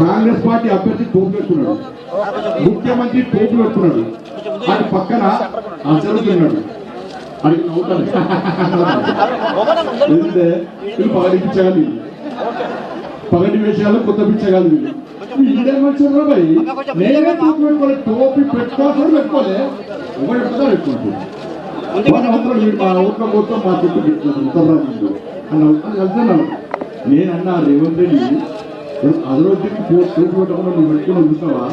Congress party అభ్యర్థి tofu పెట్టుకున్నాడు ముఖ్యమంత్రి టోపు పెట్టుకున్నాడు అది పక్కన అసలుతున్నాడు అడిగి నవ్వుతాడు ఎందుకంటే వీళ్ళు పగటి పిచ్చగాలి పగటి వేషాలు కొత్త పిచ్చగాలి వీళ్ళు వీళ్ళే మంచిగా భయ్ నేనే టోపీ పెట్టుకోలే టోపీ పెట్టుకోవాలి పెట్టుకోలే. ఒకటి పెట్టుకో పెట్టుకుంటుంది వాళ్ళ అవసరం మా ఊళ్ళో మొత్తం మా చుట్టూ పెట్టారు ఉత్తరరాజు అని అవుతాను వెళ్తున్నాను నేను అన్నా రేవంత్ రెడ్డి అదరోజుకి పోస్ట్ పెట్టకుండా నువ్వు పెట్టుకుని చూసినావా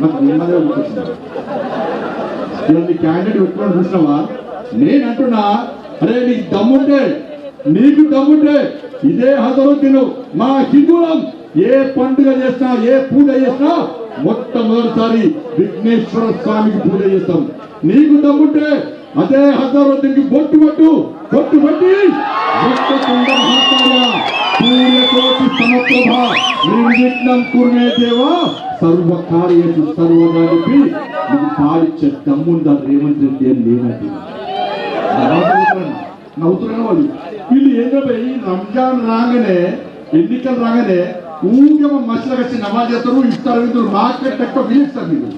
నాకు నెమ్మదిగా గుర్తొచ్చింది ఇలాంటి క్యాండిడేట్ పెట్టుకొని చూసినావా నేను అంటున్నా అరే నీకు దమ్ముంటే నీకు దమ్ముంటే ఇదే హజరుద్దీను మా హిందువులం ఏ పండుగ చేసినా ఏ పూజ చేసినా మొట్టమొదటిసారి విఘ్నేశ్వర స్వామికి పూజ చేస్తాం నీకు దమ్ముంటే అదే హజరుద్దీన్కి బొట్టు పట్టు బొట్టు పట్టి. మొట్టకుండా మహాకాయ సూర్యకోటి సమప్రభ నిర్విఘ్నం కుర్మే దేవా ದೇವ కార్యేషు సర్వదా చెప్పి నీకు పాడిచ్చే దమ్ముందా రేవంత్ రెడ్డి అని లేనట్టు నవ్వుతున్నాను వాళ్ళు. వీళ్ళు ఏంటంటే రంజాన్ రాగానే ఎన్నికలు రాగానే ఊరికే మసలకు వచ్చి నమాజ్ చేస్తారు ఇస్తారు మార్కెట్ ఎక్కువ వీళ్ళిస్తారు మీరు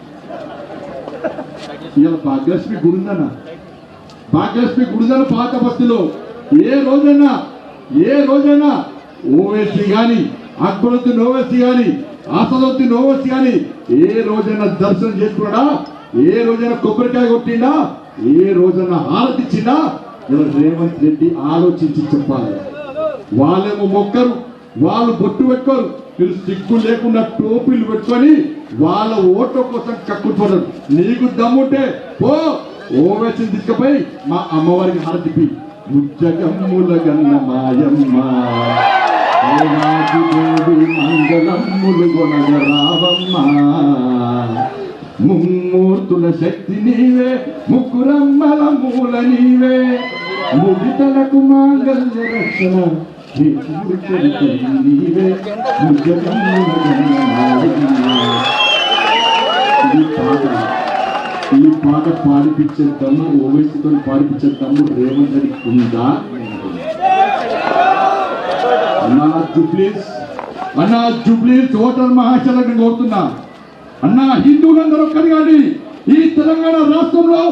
ఇవాళ భాగ్యలక్ష్మి ఉందన్న గుడిదల పాత బస్తీలో. ఏ రోజైనా ఏ రోజైనా ఓవేసీ కానీ అక్బరొద్దు నోవేసి కానీ అసదుద్దీన్ నోవేసి కానీ ఏ రోజైనా దర్శనం చేసుకున్నాడా? ఏ రోజైనా కొబ్బరికాయ కొట్టిండా? ఏ రోజైనా ఆలోచించిందా ఇలా రేవంత్ రెడ్డి ఆలోచించి చెప్పాలి. వాళ్ళేమో మొక్కరు వాళ్ళు బొట్టు పెట్టుకోరు. వీళ్ళు సిగ్గు లేకుండా టోపీలు పెట్టుకొని వాళ్ళ ఓట్ల కోసం కక్కుతున్నారు నీకు దమ్ముంటే పో! ఓవేసిన తీసుకుపోయి మా అమ్మవారికి హారతిపి ముజ్జగమ్ముల గన్న మాయమ్మ దేవాదిదేవి మంగళమ్ములు గొనగ రావమ్మ ముమ్మూర్తుల శక్తి నీవే ముక్కురమ్మల మూల నీవే. ముడితలకు మాంగళ్య రక్షణ నీవే. ముజ్జగమ్ముల గన్న మాయమ్మ ఈ పాట పాడిపించే దమ్ము ఓవైసీతో పాడిపించే దమ్ము రేవంత్ రెడ్డి ఉందా? అన్నా జుబ్లీస్ అన్నా జుబ్లీస్ ఓటర్ మహాశలకు కోరుతున్నా. అన్నా హిందువులందరూ ఒక్కరి కానీ ఈ తెలంగాణ రాష్ట్రంలో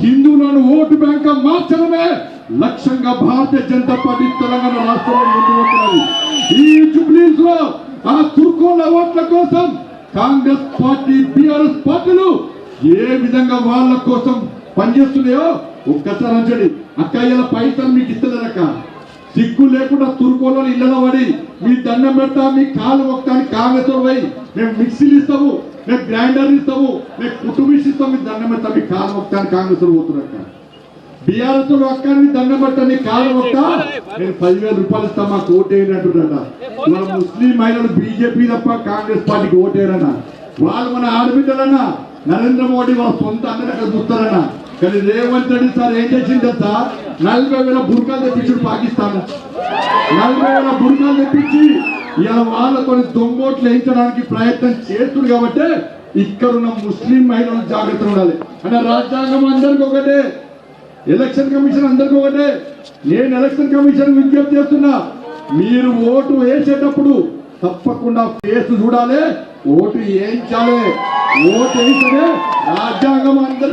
హిందువులను ఓటు బ్యాంక్ మార్చడమే లక్ష్యంగా భారతీయ జనతా పార్టీ తెలంగాణ రాష్ట్రంలో ముందు ఈ జుబ్లీస్లో ఆ తుర్కోల ఓట్ల కోసం కాంగ్రెస్ పార్టీ బీఆర్ఎస్ పార్టీలు ఏ విధంగా వాళ్ళ కోసం పనిచేస్తున్నాయో ఒక్కసారి అంచండి అక్కయ్యల పైసలు మీకు ఇస్తలేదక్క సిగ్గు లేకుండా తురుకోలో ఇళ్ళలో పడి మీ దండం పెడతా మీ కాలు మొక్కడానికి కాంగ్రెస్ పోయి మేము మిక్సీలు ఇస్తాము మేము గ్రైండర్లు ఇస్తాము మేము కుటుంబీస్ ఇస్తాము మీ దండం పెడతా మీ కాలు మొక్కడానికి కాంగ్రెస్ పోతున్నట్ట బీఆర్ఎస్లో అక్క మీ దండం పెట్టా నీ కాలు మొక్క నేను పదివేల రూపాయలు ఇస్తా మాకు ఓటేయనట్టుట ఇవాళ ముస్లిం మహిళలు బీజేపీ తప్ప కాంగ్రెస్ పార్టీకి ఓటేయరన్న వాళ్ళు మన ఆడబిడ్డలన్నా నరేంద్ర మోడీ వాళ్ళ సొంత అన్నట్టు చూస్తారన్న. కానీ రేవంత్ రెడ్డి సార్ ఏం చేసింది సార్ నలభై వేల బుర్కాలు తెప్పించాడు పాకిస్తాన్. నలభై వేల బుర్కాలు తెప్పించి ఇలా వాళ్ళతో దొంగోట్లు వేయించడానికి ప్రయత్నం చేస్తుంది కాబట్టి ఇక్కడ ఉన్న ముస్లిం మహిళలు జాగ్రత్త ఉండాలి. అంటే రాజ్యాంగం అందరికి ఒకటే ఎలక్షన్ కమిషన్ అందరికి ఒకటే. నేను ఎలక్షన్ కమిషన్ విజ్ఞప్తి చేస్తున్నా మీరు ఓటు వేసేటప్పుడు తప్పకుండా ఫేస్ చూడాలి. ఓటు వేయించాలి ఓటు వేస్తేనే రాజ్యాంగం అందరూ